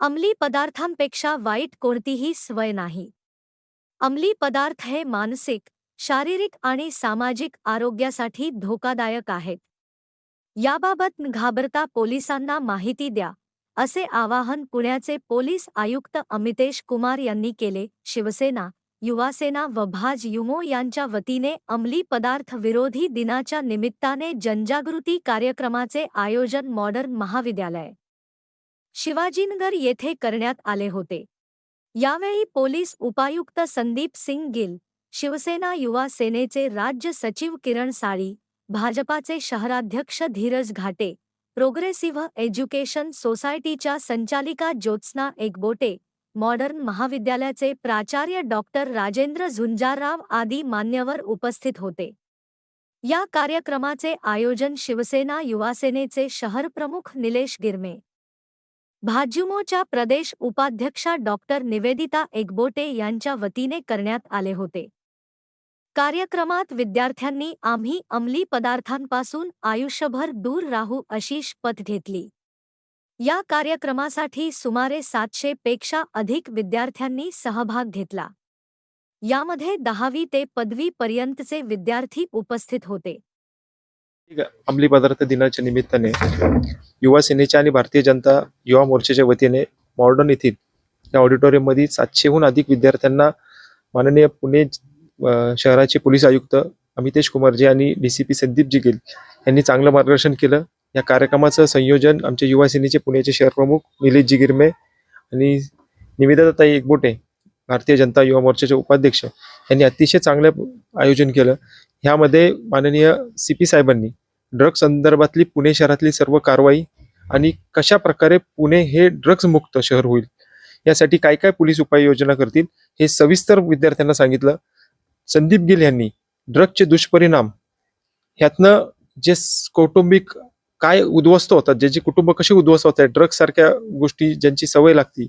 अंमली पदार्थांपेक्षा वाईट कोणतीही स्वय नाही. अंमली पदार्थ हे मानसिक शारीरिक आणि सामाजिक आरोग्यासाठी धोकादायक आहेत. याबाबत घाबरता पोलिसांना माहिती द्या असे आवाहन पुण्याचे पोलीस आयुक्त अमितेश कुमार यांनी केले. शिवसेना युवासेना व भाज युमो यांच्या वतीने अंमली पदार्थ विरोधी दिनाच्या निमित्ताने जनजागृती कार्यक्रमाचे आयोजन मॉडर्न महाविद्यालय शिवाजीनगर येथे करण्यात आले होते. यावेळी पोलीस उपायुक्त संदीप सिंग गिल शिवसेना युवा सेनेचे राज्य सचिव किरण साळी भाजपाचे शहराध्यक्ष धीरज घाटे प्रोग्रेसिव्ह एज्युकेशन सोसायटीच्या संचालिका ज्योत्स्ना एकबोटे मॉडर्न महाविद्यालयाचे प्राचार्य डॉक्टर राजेंद्र झुंजारराव आदी मान्यवर उपस्थित होते. या कार्यक्रमाचे आयोजन शिवसेना युवासेनेचे शहरप्रमुख निलेश गिरमे भाज्युमोच्या प्रदेश उपाध्यक्षा डॉक्टर निवेदिता एकबोटे वतीने करण्यात आले होते. कार्यक्रमात विद्यार्थ्यांनी आम्ही अंमली पदार्थांपासून आयुष्यभर दूर राहू अशी शपथ घेतली. या कार्यक्रमासाठी सुमारे सातशे पेक्षा अधिक विद्यार्थ्यांनी सहभाग घेतला. यामध्ये दहावी ते पदवी पर्यंतचे विद्यार्थी उपस्थित होते. अंमली पदार्थ दिनाच्या निमित्ताने युवा सेनेच्या आणि भारतीय जनता युवा मोर्चाच्या वतीने मॉर्डन येथील या ऑडिटोरियममध्ये सातशेहून अधिक विद्यार्थ्यांना माननीय पुणे शहराचे पोलीस आयुक्त अमितेश कुमारजी आणि D C P Sandeepji Gill यांनी चांगलं मार्गदर्शन केलं. या कार्यक्रमाचं संयोजन आमचे युवा सेनेचे पुण्याचे शहर प्रमुख निलेशजी गिरमे आणि निवेदिताताई एकबोटे भारतीय जनता युवा मोर्चाचे उपाध्यक्ष यांनी अतिशय चांगलं आयोजन केलं. ह्यामध्ये माननीय सी पी साहेबांनी ड्रग संदर्भातली पुणे शहरातली सर्व कारवाई आणि कशा प्रकारे पुणे हे ड्रग्ज मुक्त शहर होईल यासाठी काय काय पोलीस उपाययोजना करतील हे सविस्तर विद्यार्थ्यांना सांगितलं. संदीप गिल यांनी ड्रगचे दुष्परिणाम ह्यातनं जे कौटुंबिक काय उद्ध्वस्त होतात ज्याची कुटुंब कशी उद्ध्वस्त होत आहेत ड्रग्ज सारख्या गोष्टी ज्यांची सवय लागती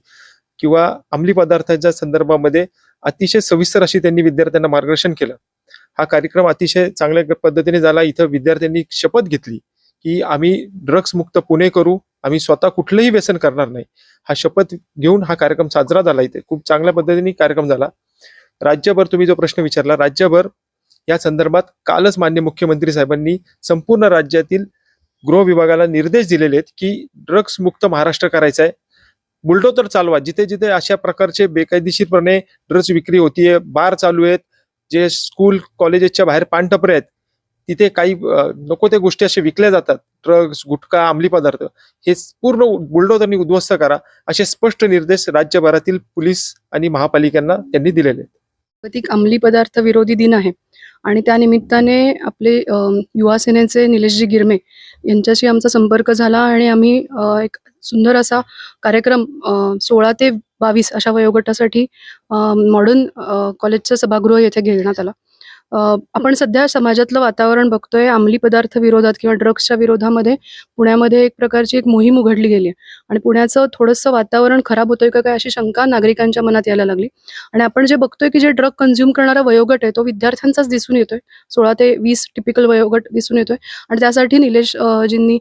किंवा अंमली पदार्थाच्या संदर्भामध्ये अतिशय सविस्तर अशी त्यांनी विद्यार्थ्यांना मार्गदर्शन केलं. हा कार्यक्रम अतिशय चांगल्या पद्धतीने झाला. इथं विद्यार्थ्यांनी शपथ घेतली की आम्ही ड्रग्स मुक्त पुणे करू. आम्ही स्वतः कुठलंही व्यसन करणार नाही. हा शपथ घेऊन हा कार्यक्रम साजरा झाला इथे. खूप चांगल्या पद्धतीने कार्यक्रम झाला. राज्यभर तुम्ही जो प्रश्न विचारला राज्यभर या संदर्भात कालच मान्य मुख्यमंत्री साहेबांनी संपूर्ण राज्यातील गृह विभागाला निर्देश दिलेले आहेत की ड्रग्स मुक्त महाराष्ट्र करायचा आहे. बुलडोतर चालवा. जिथे जिथे अशा प्रकारचे बेकायदेशीरपणे ड्रग्स विक्री होतीये बार चालू आहेत जे स्कूल कॉलेजेसच्या बाहेर पानटपरे आहेत तिथे काही नको त्या गोष्टी असे विकल्या जातात. ड्रग्स गुटखा अंमली पदार्थ हे पूर्ण बुलडोजरनी उद्ध्वस्त करा. असे स्पष्ट निर्देश राज्यभरातील पोलीस आणि महापालिकांना त्यांनी दिलेले आहेत. जागतिक अंमली पदार्थ विरोधी दिन आहे. आणि त्या निमित्ताने आपले युवा सेनेचे निलेशजी गिरमे यांच्याशी आमचा संपर्क झाला आणि आम्ही एक सुंदर असा कार्यक्रम सोळा ते बावीस अशा वयोगटासाठी मॉडर्न कॉलेजचं सभागृह येथे घेण्यात आलं. आपण सध्या समाजातलं वातावरण बघतोय अंमली पदार्थ विरोधात किंवा ड्रग्सच्या विरोधामध्ये पुण्यामध्ये एक प्रकारची एक मोहीम उघडली गेली आहे. आणि पुण्याचं थोडंसं वातावरण खराब होतोय का काय अशी शंका नागरिकांच्या मनात यायला लागली. आणि आपण जे बघतोय की जे ड्रग कन्झ्युम करणारा वयोगट आहे तो विद्यार्थ्यांचाच दिसून येतोय. सोळा ते वीस टिपिकल वयोगट दिसून येतोय. आणि त्यासाठी निलेश जींनी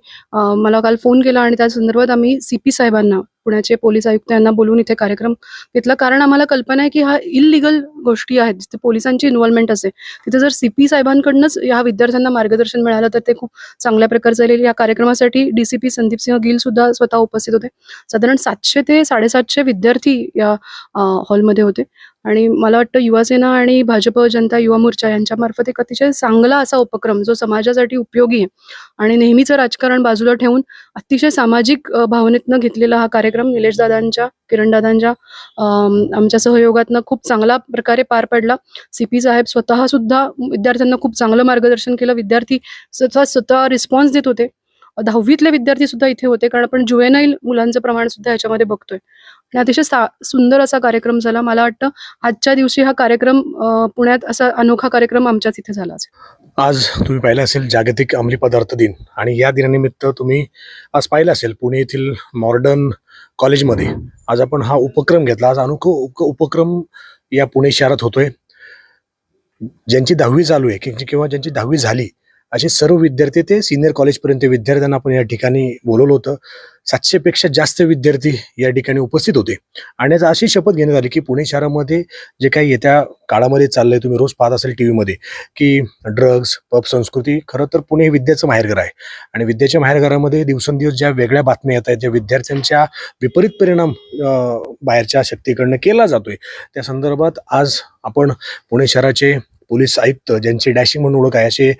मला काल फोन केला आणि त्या संदर्भात आम्ही सी पी साहेबांना पुण्याचे पोलीस आयुक्त यांना बोलून इथे कार्यक्रम घेतला. कारण आम्हाला कल्पना आहे की हा इलिगल गोष्टी आहेत. जिथे पोलिसांची इन्व्हॉल्वमेंट असेल तिथे जर सी पी साहेबांकडनंच या विद्यार्थ्यांना मार्गदर्शन मिळालं तर ते खूप चांगल्या प्रकारचं झालेलं या कार्यक्रमासाठी डीसीपी संदीप सिंह गिल सुद्धा स्वतः उपस्थित होते. साधारण सातशे ते साडेसातशे विद्यार्थी या हॉलमध्ये होते. आणि मला वाटतं युवासेना आणि भाजप जनता युवा मोर्चा यांच्यामार्फत एक अतिशय चांगला असा उपक्रम जो समाजासाठी उपयोगी आहे आणि नेहमीचं राजकारण बाजूला ठेवून अतिशय सामाजिक भावनेतनं घेतलेला हा कार्यक्रम निलेशदादांच्या किरणदादांच्या आमच्या सहयोगातनं खूप चांगला प्रकारे पार पडला. सी पी साहेब स्वतः सुद्धा विद्यार्थ्यांना खूप चांगलं मार्गदर्शन केलं. विद्यार्थी स्वतः स्वतः रिस्पॉन्स देत होते. दहावीतले विद्यार्थी सुद्धा इथे होते कारण आपण जुवेनाईल मुलांचं प्रमाण सुद्धा याच्यामध्ये बघतोय. आणि अतिशय सा सुंदर असा कार्यक्रम झाला. मला वाटतं आजच्या दिवशी हा कार्यक्रम पुण्यात असा अनोखा कार्यक्रम आमच्याच इथे झाला असेल. आज तुम्ही पाहिलं असेल जागतिक अंमली पदार्थ दिन. आणि या दिनानिमित्त तुम्ही आज पाहिलं असेल पुणे येथील मॉडर्न कॉलेजमध्ये. आज आपण हा उपक्रम घेतला. आज अनोखा उप- उपक्रम या पुणे शहरात होतोय. ज्यांची दहावी चालू आहे किंवा ज्यांची दहावी झाली असे सर्व विद्यार्थी ते सिनियर कॉलेजपर्यंत विद्यार्थ्यांना आपण या ठिकाणी बोलवलं होतं. सातशेपेक्षा जास्त विद्यार्थी या ठिकाणी उपस्थित होते. आणि आज अशी शपथ घेण्यात आली की पुणे शहरामध्ये जे काही येत्या काळामध्ये चाललंय तुम्ही रोज पाहत असाल टी व्हीमध्ये की ड्रग्ज पब संस्कृती खरं तर पुणे हे विद्याचं माहेरघर आहे. आणि विद्याच्या माहेरघरामध्ये दिवसेंदिवस ज्या वेगळ्या बातम्या येत आहेत ज्या विद्यार्थ्यांच्या विपरीत परिणाम बाहेरच्या शक्तीकडनं केला जातोय. त्या संदर्भात आज आपण पुणे शहराचे पोलीस आयुक्त ज्यांची डॅशिंग म्हणून ओळख आहे असे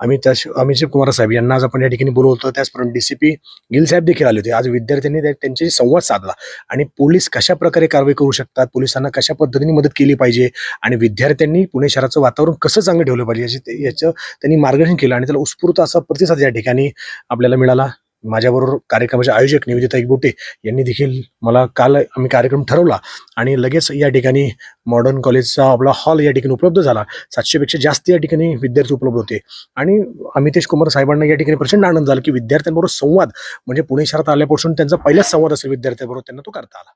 अमित अमित कुमार साहेब यांना आज आपण या ठिकाणी बोलवतो. त्याचप्रमाणे डी सी पी गिल साहेब देखील आले होते. आज विद्यार्थ्यांनी त्या- त्यांच्याशी संवाद साधला आणि पोलीस कशा प्रकारे कारवाई करू शकतात पोलिसांना कशा पद्धतीने मदत केली पाहिजे आणि विद्यार्थ्यांनी पुणे शहराचं वातावरण कसं चांगलं ठेवलं पाहिजे याचे ते- याचं त्यांनी मार्गदर्शन केलं आणि त्याला उत्स्फूर्त असा प्रतिसाद या ठिकाणी आपल्याला मिळाला. माझ्याबरोबर कार्यक्रमाचे आयोजक निवेदिता एकबोटे यांनी देखील मला काल आम्ही कार्यक्रम ठरवला आणि लगेच या ठिकाणी मॉडर्न कॉलेजचा आपला हॉल या ठिकाणी उपलब्ध झाला. सातशेपेक्षा जास्त या ठिकाणी विद्यार्थी उपलब्ध होते. आणि अमितेश कुमार साहेबांना या ठिकाणी प्रचंड आनंद झाला की विद्यार्थ्यांबरोबर संवाद म्हणजे पुणे शहरात आल्यापासून त्यांचा पहिलाच संवाद असेल विद्यार्थ्यांबरोबर त्यांना तो करता आला.